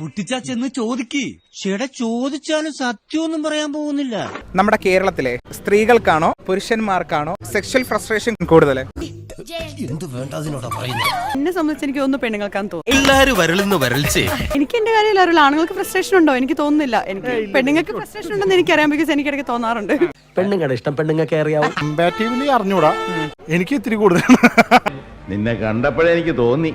കുട്ടിച്ചാച്ചെന്ന് ചോദിക്ക്. ചേട്ടാ ചോദിച്ചാലും സത്യമൊന്നും പറയാൻ പോകുന്നില്ല. നമ്മുടെ കേരളത്തിലെ സ്ത്രീകൾക്കാണോ പുരുഷന്മാർക്കാണോ സെക്ഷൽ ഫ്രസ്ട്രേഷൻ കൂടുതൽ? എന്നെ സംബന്ധിച്ച് എനിക്ക് തോന്നുന്നു പെണ്ണുങ്ങൾക്കാന്ന് തോന്നുന്നു. എല്ലാരും വരളുന്ന വരൾച്ചേ. എനിക്ക് എന്റെ കാര്യം എല്ലാവരും ആണുങ്ങൾക്ക് ഫ്രസ്ട്രേഷൻ ഉണ്ടോ? എനിക്ക് തോന്നുന്നില്ല. എനിക്ക് പെണ്ണുങ്ങൾക്ക് ഫ്രസ്ട്രേഷൻ ഉണ്ടെന്ന് എനിക്കറിയാം ബിക്കോസ് എനിക്ക് ഇടയ്ക്ക് തോന്നാറുണ്ട്. പെണ്ണുങ്ങളുടെ ഇഷ്ടം പെണ്ണുങ്ങൾക്ക് അറിയാവും. കമ്പാറ്റീവ്ലി അറിഞ്ഞൂടാ. എനിക്ക് ഇത്തിരി കൂടുതൽ. നിന്നെ കണ്ടപ്പോഴേ എനിക്ക് തോന്നി.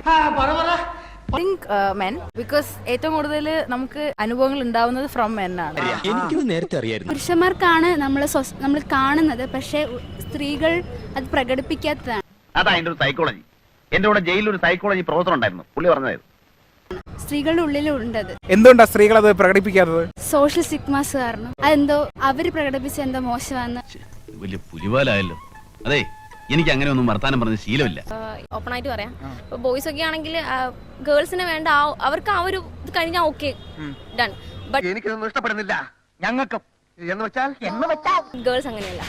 തിങ്ക് മെൻ ബിക്കോസ് ഏറ്റവും കൂടുതൽ നമുക്ക് അനുഭവങ്ങൾ ഉണ്ടാവുന്നത് ഫ്രം മെൻ ആണ്. എനിക്കിത് നേരത്തെ അറിയായിരുന്നു. പുരുഷന്മാർക്കാണ് നമ്മൾ നമ്മൾ കാണുന്നത് പക്ഷേ സ്ത്രീകൾ അത് പ്രകടിപ്പിക്കാത്തതാണ്. അതാ എന്റെ ഒരു സൈക്കോളജി എന്റെ കൂടെ ജയിലിൽ ഒരു സൈക്കോളജി പ്രൊഫസർ ഉണ്ടായിരുന്നു. പുള്ളി പറഞ്ഞത് സ്ത്രീകളുടെ ഉള്ളിലുണ്ടത് എന്തുകൊണ്ടാ സ്ത്രീകൾ അത് പ്രകടിപ്പിക്കാത്തത്? സോഷ്യൽ സിഗ്മാസ് കാരണം. അതെന്തോ അവർ പ്രകടിപ്പിച്ച എന്തോ മോശമാണ് വലിയ പുലിവാലായല്ലോ. അതെ എനിക്ക് അങ്ങനെ ഒന്നും വർത്താനം പറഞ്ഞ ശീലമില്ല. ഓപ്പൺ ആയിട്ട് പറയാം. ബോയ്സ് ഒക്കെ ആണെങ്കിൽ ഗേൾസിന് വേണ്ട ആ- അവർക്ക് ആ ഒരു ഇത് കഴിഞ്ഞാൽ ഓക്കെ ഡൺ ബട്ട് എനിക്കിതൊന്നും ഇഷ്ടപ്പെടുന്നില്ല. ഞങ്ങൾക്കും. എന്ന് വെച്ചാൽ? എന്ന് വെച്ചാൽ? ഗേൾസ് അങ്ങനെയല്ല.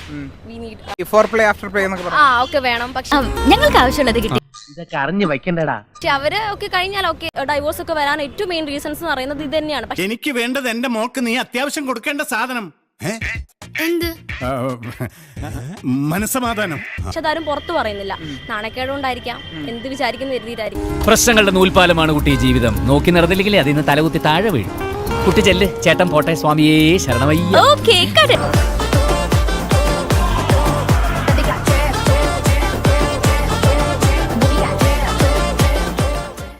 We need for play after play എന്നൊക്കെ ആ ഓക്കേ വേണം. പക്ഷെ ഞങ്ങൾക്ക് ആവശ്യമുള്ളത് കിട്ടി. ഇതൊക്കെ അറിഞ്ഞു വെക്കണ്ടടാ പക്ഷെ അവർ ഒക്കെ കഴിഞ്ഞാൽ ഓക്കെ ഡൈവോഴ്സ് ഒക്കെ വരാൻ ഏറ്റവും മെയിൻ റീസൺസ് എന്ന് പറയുന്നത് ഇത് തന്നെയാണ്. പക്ഷെ എനിക്ക് വേണ്ടത് എന്റെ മോക്ക് നീ അത്യാവശ്യം കൊടുക്കേണ്ട സാധനം. എന്ത്? മനസ്സമാധാനം. പക്ഷെ അതാരും പുറത്ത് പറയുന്നില്ല. നാണക്കേടുകൊണ്ടായിരിക്കാം. എന്ത് വിചാരിക്കുന്ന കരുതിയിട്ടായിരിക്കും പ്രശ്നങ്ങളുടെ നൂൽപാലമാണ് കുട്ടി ജീവിതം. നോക്കി നടന്നില്ലെങ്കിൽ അതിന്ന് തലകുത്തി താഴെ വീഴും. കുട്ടി ചെല്ല്. ചേട്ടൻ പോട്ടെ സ്വാമിയേ ശരണമയ്യ. ഓക്കെ